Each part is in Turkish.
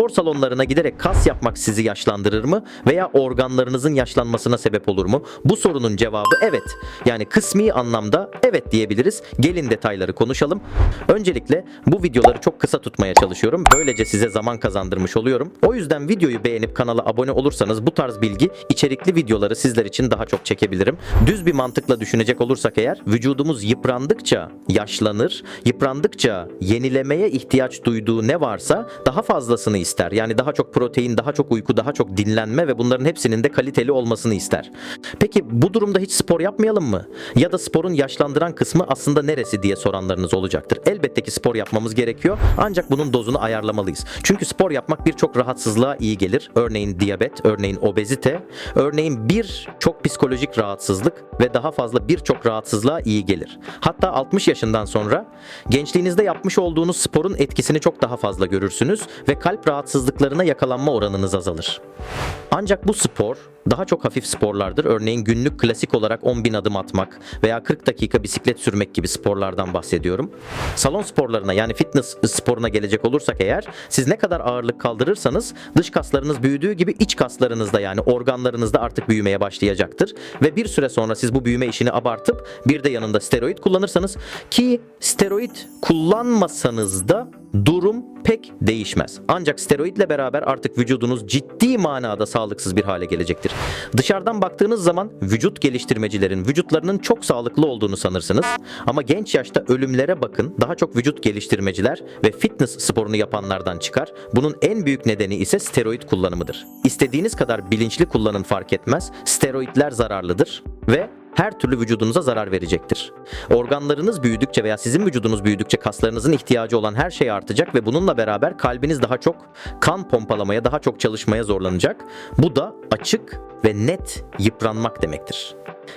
Spor salonlarına giderek kas yapmak sizi yaşlandırır mı veya organlarınızın yaşlanmasına sebep olur mu? Bu sorunun cevabı evet. Yani kısmi anlamda evet diyebiliriz. Gelin detayları konuşalım. Öncelikle bu videoları çok kısa tutmaya çalışıyorum. Böylece size zaman kazandırmış oluyorum. O yüzden videoyu beğenip kanala abone olursanız bu tarz bilgi içerikli videoları sizler için daha çok çekebilirim. Düz bir mantıkla düşünecek olursak eğer vücudumuz yıprandıkça yaşlanır, yıprandıkça yenilemeye ihtiyaç duyduğu ne varsa daha fazlasını ister. Yani daha çok protein, daha çok uyku, daha çok dinlenme ve bunların hepsinin de kaliteli olmasını ister. Peki bu durumda hiç spor yapmayalım mı? Ya da sporun yaşlandıran kısmı aslında neresi diye soranlarınız olacaktır. Elbette ki spor yapmamız gerekiyor ancak bunun dozunu ayarlamalıyız. Çünkü spor yapmak birçok rahatsızlığa iyi gelir. Örneğin diyabet, örneğin obezite, örneğin bir çok psikolojik rahatsızlık ve daha fazla birçok rahatsızlığa iyi gelir. Hatta 60 yaşından sonra gençliğinizde yapmış olduğunuz sporun etkisini çok daha fazla görürsünüz ve kalp rahatsızlıklarına yakalanma oranınız azalır. Ancak bu spor daha çok hafif sporlardır. Örneğin günlük klasik olarak 10 bin adım atmak veya 40 dakika bisiklet sürmek gibi sporlardan bahsediyorum. Salon sporlarına yani fitness sporuna gelecek olursak eğer siz ne kadar ağırlık kaldırırsanız dış kaslarınız büyüdüğü gibi iç kaslarınız da yani organlarınız da artık büyümeye başlayacaktır. Ve bir süre sonra siz bu büyüme işini abartıp bir de yanında steroid kullanırsanız ki steroid kullanmasanız da durum pek değişmez. Ancak steroidle beraber artık vücudunuz ciddi manada sağlıksız bir hale gelecektir. Dışarıdan baktığınız zaman vücut geliştirmecilerin vücutlarının çok sağlıklı olduğunu sanırsınız. Ama genç yaşta ölümlere bakın daha çok vücut geliştirmeciler ve fitness sporunu yapanlardan çıkar. Bunun en büyük nedeni ise steroid kullanımıdır. İstediğiniz kadar bilinçli kullanın fark etmez. Steroidler zararlıdır ve her türlü vücudunuza zarar verecektir. Organlarınız büyüdükçe veya sizin vücudunuz büyüdükçe kaslarınızın ihtiyacı olan her şey artacak ve bununla beraber kalbiniz daha çok kan pompalamaya, daha çok çalışmaya zorlanacak. Bu da açık ve net yıpranmak demektir.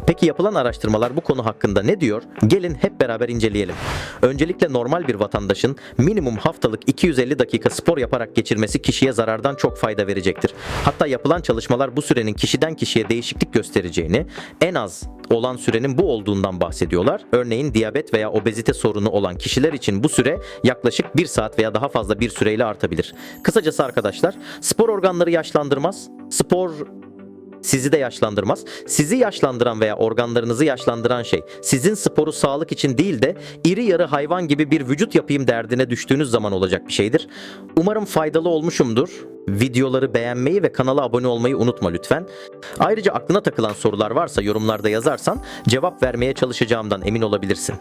Peki yapılan araştırmalar bu konu hakkında ne diyor? Gelin hep beraber inceleyelim. Öncelikle normal bir vatandaşın minimum haftalık 250 dakika spor yaparak geçirmesi kişiye zarardan çok fayda verecektir. Hatta yapılan çalışmalar bu sürenin kişiden kişiye değişiklik göstereceğini, en az olan sürenin bu olduğundan bahsediyorlar. Örneğin diyabet veya obezite sorunu olan kişiler için bu süre yaklaşık 1 saat veya daha fazla bir süreyle artabilir. Kısacası arkadaşlar, spor organları yaşlandırmaz. Spor sizi de yaşlandırmaz. Sizi yaşlandıran veya organlarınızı yaşlandıran şey sizin sporu sağlık için değil de iri yarı hayvan gibi bir vücut yapayım derdine düştüğünüz zaman olacak bir şeydir. Umarım faydalı olmuşumdur. Videoları beğenmeyi ve kanala abone olmayı unutma lütfen. Ayrıca aklına takılan sorular varsa yorumlarda yazarsan cevap vermeye çalışacağımdan emin olabilirsin.